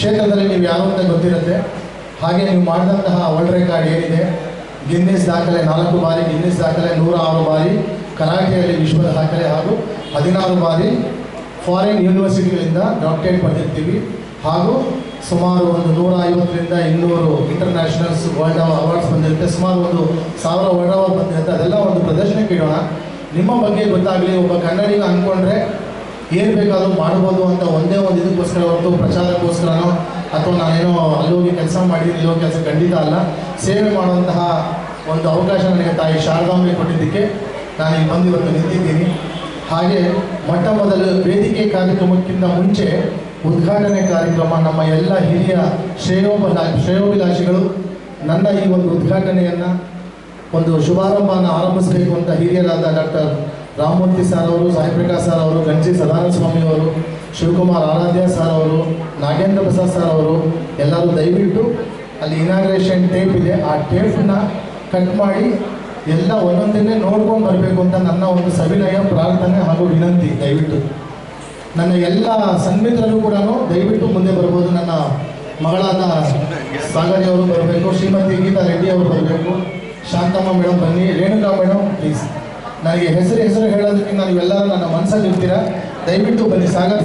ಕ್ಷೇತ್ರದಲ್ಲಿ ನೀವು ಯಾರು ಅಂತ ಗೊತ್ತಿರುತ್ತೆ. ಹಾಗೆ ನೀವು ಮಾಡಿದಂತಹ ವರ್ಲ್ಡ್ ರೆಕಾರ್ಡ್ ಏನಿದೆ, ಗಿನ್ನಿಸ್ ದಾಖಲೆ ನಾಲ್ಕು ಬಾರಿ, ಗಿನ್ನಿಸ್ ದಾಖಲೆ ನೂರ ಆರು ಬಾರಿ, ಕರಾಟೆಯಲ್ಲಿ ವಿಶ್ವದ ದಾಖಲೆ ಹಾಗೂ ಹದಿನಾರು ಬಾರಿ ಫಾರಿನ್ ಯೂನಿವರ್ಸಿಟಿಗಳಿಂದ ಡಾಕ್ಟರೇಟ್ ಪಡೆದಿರ್ತೀವಿ. ಹಾಗೂ ಸುಮಾರು ಒಂದು ನೂರ ಐವತ್ತರಿಂದ ಇನ್ನೂರು ಇಂಟರ್ನ್ಯಾಷನಲ್ಸ್ ವರ್ಲ್ಡ್ ಅವಾರ್ಡ್ಸ್ ಬಂದಿರುತ್ತೆ. ಸುಮಾರು ಒಂದು ಸಾವಿರ ವರ್ಲ್ಡ್ ಅವಾರ್ಡ್ ಬಂದಿರುತ್ತೆ. ಅದೆಲ್ಲ ಒಂದು ಪ್ರದರ್ಶನಕ್ಕೆ ಇಡೋಣ. ನಿಮ್ಮ ಬಗ್ಗೆ ಗೊತ್ತಾಗಲಿ, ಒಬ್ಬ ಕನ್ನಡಿಗ ಅಂದ್ಕೊಂಡ್ರೆ ಏನು ಬೇಕಾದರೂ ಮಾಡ್ಬೋದು ಅಂತ ಒಂದೇ ಒಂದು ಇದಕ್ಕೋಸ್ಕರ ಹೊರತು ಪ್ರಚಾರಕ್ಕೋಸ್ಕರನೋ ಅಥವಾ ನಾನೇನೋ ಅಲ್ಲಿ ಹೋಗಿ ಕೆಲಸ ಮಾಡಿ ಇಲ್ಲಿ ಹೋಗಿ ಕೆಲಸ ಖಂಡಿತ ಅಲ್ಲ. ಸೇವೆ ಮಾಡುವಂತಹ ಒಂದು ಅವಕಾಶ ನನಗೆ ತಾಯಿ ಶಾರದಾಂಬೆ ಕೊಟ್ಟಿದ್ದಕ್ಕೆ ನಾನು ಇಲ್ಲಿ ಬಂದು ಇವತ್ತು ನಿಂತಿದ್ದೀನಿ. ಹಾಗೆ ಮೊಟ್ಟ ಮೊದಲು ವೇದಿಕೆ ಕಾರ್ಯಕ್ರಮಕ್ಕಿಂತ ಮುಂಚೆ ಉದ್ಘಾಟನೆ ಕಾರ್ಯಕ್ರಮ ನಮ್ಮ ಎಲ್ಲ ಹಿರಿಯ ಶ್ರೇಯೋಭಿಲಾ, ಶ್ರೇಯೋಭಿಲಾಷಿಗಳು, ನನ್ನ ಈ ಒಂದು ಉದ್ಘಾಟನೆಯನ್ನು ಒಂದು ಶುಭಾರಂಭವನ್ನು ಆರಂಭಿಸಬೇಕು ಅಂತ ಹಿರಿಯರಾದ ಡಾಕ್ಟರ್ ರಾಮಮೂರ್ತಿ ಸರ್ ಅವರು ಸಾಯಿ ಸರ್ ಅವರು, ಗಂಜಿ ಸದಾನಂದ ಸ್ವಾಮಿ ಅವರು, ಶಿವಕುಮಾರ್ ಆರಾಧ್ಯ ಸರ್ ಅವರು, ನಾಗೇಂದ್ರ ಪ್ರಸಾದ್ ಸರ್ ಅವರು, ಎಲ್ಲರೂ ದಯವಿಟ್ಟು ಅಲ್ಲಿ ಇನಾಗ್ರೇಷನ್ ಟೇಪ್ ಇದೆ. ಆ ಟೇಪ್ನ ಕಟ್ ಮಾಡಿ ಎಲ್ಲ ಒಂದೊಂದನ್ನೇ ನೋಡ್ಕೊಂಡು ಬರಬೇಕು ಅಂತ ನನ್ನ ಒಂದು ಸವಿನಯ ಪ್ರಾರ್ಥನೆ ಹಾಗೂ ವಿನಂತಿ. ದಯವಿಟ್ಟು ನನ್ನ ಎಲ್ಲ ಸನ್ಮಿತ್ರರು ಕೂಡ ದಯವಿಟ್ಟು ಮುಂದೆ ಬರ್ಬೋದು. ನನ್ನ ಮಗಳಾದ ಸಾಗರಿ ಅವರು ಬರಬೇಕು, ಶ್ರೀಮತಿ ಗೀತಾ ರೆಡ್ಡಿ ಅವರು ಬರಬೇಕು. ಶಾಂತಮ್ಮ ಮೇಡಮ್ ಬನ್ನಿ. ರೇಣುಕಾ ಮೇಡಮ್ ಪ್ಲೀಸ್ ನನಗೆ ಹೆಸರು ಹೆಸರು ಹೇಳೋದಕ್ಕೆ ನೀವೆಲ್ಲರೂ ನನ್ನ ಮನಸ್ಸಲ್ಲಿ ಇರ್ತೀರಾ? ದಯವಿಟ್ಟು ಬನ್ನಿ ಸಾಗರ್